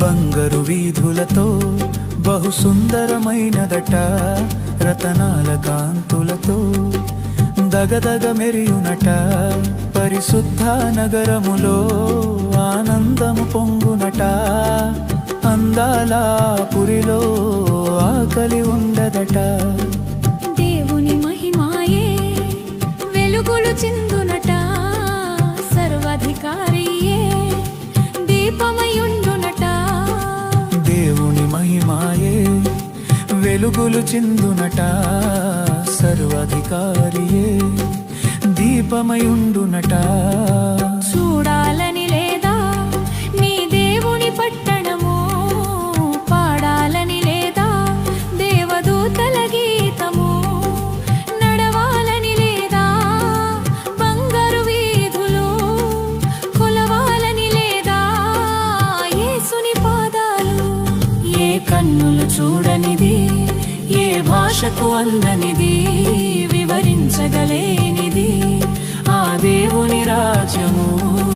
బంగారు వీధులతో బహు సుందరమైనదట రతనాల కాంతులతో దగదగ మెరియునట పరిశుద్ధ నగరములో ఆనందము పొంగునట అందాల పురిలో ఆకలి ఉండదట. దేవుని మహిమాయే వెలుగులు చిన్న వెలుగులు చిందునట సర్వాధికారియే దీపమయుండునటా కన్నులు చూడనిది ఏ భాషకు అందనిది?